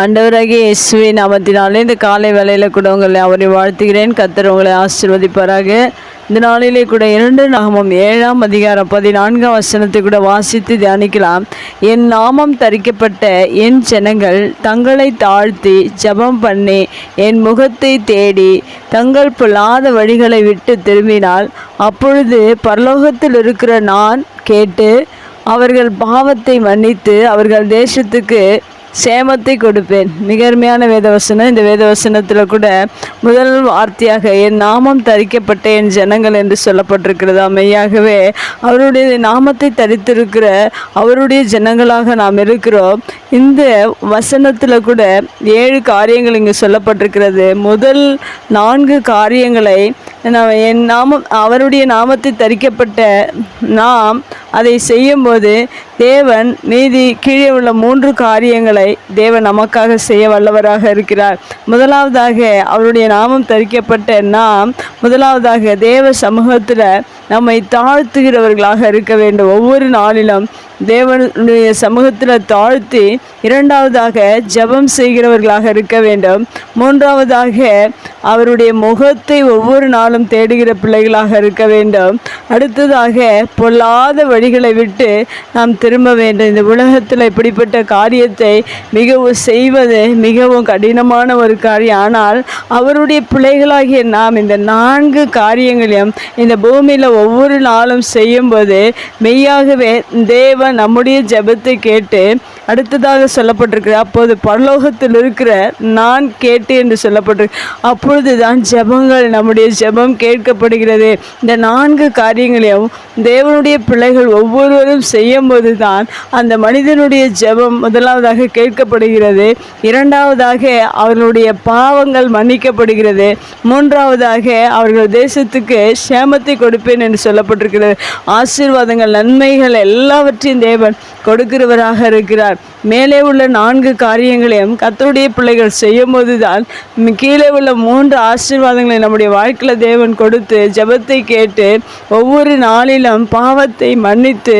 ஆண்டவராகிய இயேசுவின் நாமத்தினாலே இந்த காலை வேலையில் கூட உங்களை அவரை வாழ்த்துகிறேன். கத்தர் உங்களை ஆசிர்வதிப்பாராக. இந்த நாளிலே கூட இரண்டு நாமம் ஏழாம் அதிகாரம் பதினான்காம் வசனத்தை கூட வாசித்து தியானிக்கலாம். என் நாமம் தரிக்கப்பட்ட என் ஜனங்கள் தங்களை தாழ்த்தி ஜபம் பண்ணி என் முகத்தை தேடி தங்கள் பொல்லாத வழிகளை விட்டு திரும்பினால் அப்பொழுது பரலோகத்தில் இருக்கிற நான் கேட்டு அவர்கள் பாவத்தை மன்னித்து அவர்கள் தேசத்துக்கு சேமத்தை கொடுப்பேன். மிக அருமையான வேதவசனம். இந்த வேதவசனத்தில் கூட முதல் வார்த்தையாக என் நாமம் தரிக்கப்பட்ட என் ஜனங்கள் என்று சொல்லப்பட்டிருக்கிறது. மெய்யாகவே அவருடைய நாமத்தை தரித்திருக்கிற அவருடைய ஜனங்களாக நாம் இருக்கிறோம். இந்த வசனத்தில் கூட ஏழு காரியங்கள் இங்கு சொல்லப்பட்டிருக்கிறது. முதல் நான்கு காரியங்களை என் நாமம் அவருடைய நாமத்தை தரிக்கப்பட்ட நாம் அதை செய்யும்போது தேவன் மீதி கீழே உள்ள மூன்று காரியங்களை தேவன் நமக்காக செய்ய வல்லவராக இருக்கிறார். முதலாவதாக அவருடைய நாமம் தரிக்கப்பட்ட நாம் முதலாவதாக தேவ சமூகத்தில் நம்மை தாழ்த்துகிறவர்களாக இருக்க வேண்டும். ஒவ்வொரு நாளிலும் தேவனுடைய சமூகத்தில் தாழ்த்தி இரண்டாவதாக ஜெபம் செய்கிறவர்களாக இருக்க வேண்டும். மூன்றாவதாக அவருடைய முகத்தை ஒவ்வொரு நாளும் தேடுகிற பிள்ளைகளாக இருக்க வேண்டும். அடுத்ததாக பொல்லாத வழிகளை விட்டு நாம் திரும்ப வேண்டும். இந்த உலகத்தில் இப்படிப்பட்ட காரியத்தை மிகவும் செய்வது மிகவும் கடினமான ஒரு காரியம். ஆனால் அவருடைய பிள்ளைகளாகிய நாம் இந்த நான்கு காரியங்களையும் இந்த பூமியில் ஒவ்வொரு நாளும் செய்யும்போது மெய்யாகவே தேவன் நம்முடைய ஜெபத்தை கேட்டு அடுத்ததாக சொல்லப்பட்டிருக்கிறது. அப்போது பரலோகத்தில் இருக்கிற நான் கேட்டு என்று சொல்லப்பட்டிருக்கு. அப்போ அப்பொழுதுதான் ஜெபங்கள் நம்முடைய ஜெபம் கேட்கப்படுகிறது. இந்த நான்கு காரியங்களையும் தேவனுடைய பிள்ளைகள் ஒவ்வொருவரும் செய்யும்போது தான் அந்த மனிதனுடைய ஜெபம் முதலாவதாக கேட்கப்படுகிறது. இரண்டாவதாக அவர்களுடைய பாவங்கள் மன்னிக்கப்படுகிறது. மூன்றாவதாக அவர்கள் தேசத்துக்கு சேமத்தை கொடுப்பேன் என்று சொல்லப்பட்டிருக்கிறது. ஆசீர்வாதங்கள் நன்மைகள் எல்லாவற்றையும் தேவன் கொடுக்கிறவராக இருக்கிறார். மேலே உள்ள நான்கு காரியங்களையும் கத்தருடைய பிள்ளைகள் செய்யும் போதுதான் கீழே உள்ள மூன்று ஆசீர்வாதங்களை நம்முடைய வாழ்க்கையில் தேவன் கொடுத்து ஜபத்தை கேட்டு ஒவ்வொரு நாளிலும் பாவத்தை மன்னித்து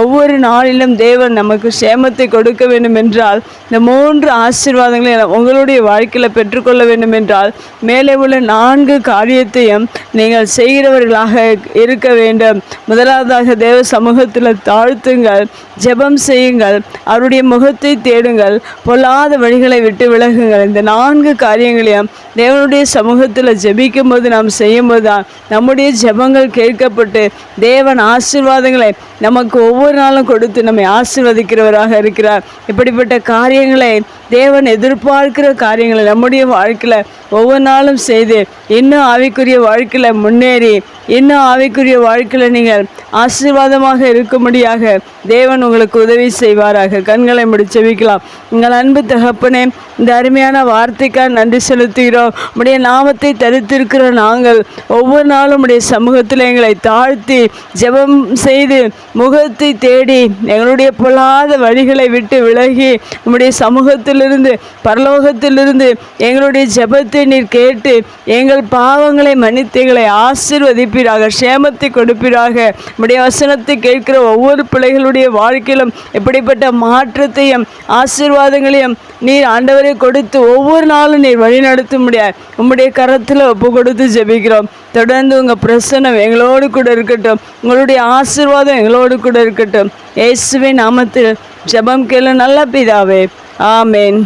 ஒவ்வொரு நாளிலும் தேவன் நமக்கு சேமத்தை கொடுக்க வேண்டும் என்றால் இந்த மூன்று ஆசீர்வாதங்களை உங்களுடைய வாழ்க்கையில் பெற்றுக்கொள்ள வேண்டும் என்றால் மேலே உள்ள நான்கு காரியத்தையும் நீங்கள் செய்கிறவர்களாக இருக்க வேண்டும். முதலாவதாக தேவ சமூகத்தில் தாழ்த்துங்கள் ஜெபம் செய்யுங்கள் அவருடைய முகத்தை தேடுங்கள் பொல்லாத வழிகளை விட்டு விலகுங்கள். இந்த நான்கு காரியங்களையும் தேவனுடைய சமூகத்தில் ஜெபிக்கும்போது நாம் செய்யும்போது தான் நம்முடைய ஜெபங்கள் கேட்கப்பட்டு தேவன் ஆசீர்வாதங்களை நமக்கு ஒவ்வொரு நாளும் கொடுத்து நம்மை ஆசிர்வதிக்கிறவராக இருக்கிறார். இப்படிப்பட்ட காரியங்களை தேவன் எதிர்பார்க்கிற காரியங்களை நம்முடைய வாழ்க்கையில் ஒவ்வொரு நாளும் செய்து இன்னும் ஆவிக்குரிய வாழ்க்கையில் முன்னேறி இன்னும் ஆவிக்குரிய வாழ்க்கையில் நீங்கள் ஆசீர்வாதமாக இருக்கும்படியாக தேவன் உங்களுக்கு உதவி செய்வாராக. கண்களை முடிச்சு வைக்கலாம் உங்கள் அன்பு தகப்பனே இந்த அருமையான வார்த்தைக்காக நன்றி செலுத்துகிறோம். உடைய நாமத்தை தரித்திருக்கிற நாங்கள் ஒவ்வொரு நாளும் உடைய சமூகத்தில் எங்களை தாழ்த்தி ஜெபம் செய்து முகத்தை தேடி எங்களுடைய பொல்லாத வழிகளை விட்டு விலகி உம்முடைய சமூகத்திலிருந்து பரலோகத்திலிருந்து எங்களுடைய ஜெபத்தை நீர் கேட்டு எங்கள் பாவங்களை மன்னித்து எங்களை ஆசீர்வதிப்பீராக சேமத்தை கொடுப்பீராக. உம்முடைய வசனத்தை கேட்கிற ஒவ்வொரு பிள்ளைகளுடைய வாழ்க்கையிலும் இப்படிப்பட்ட மாற்றத்தையும் ஆசீர்வாதங்களையும் நீர் ஆண்டவரை கொடுத்து ஒவ்வொரு நாளும் நீர் வழிநடத்த முடியாது உம்முடைய கரத்தில் ஒப்பு கொடுத்து ஜெபிக்கிறோம். தொடர்ந்து உங்கள் பிரசனம் எங்களோடு கூட இருக்கட்டும். உங்களுடைய ஆசீர்வாதம் எங்களோடு கூட இருக்கட்டும். இயேசுவின் நாமத்தில் ஜெபம் கேளு நல்ல பிதாவே. ஆமேன்.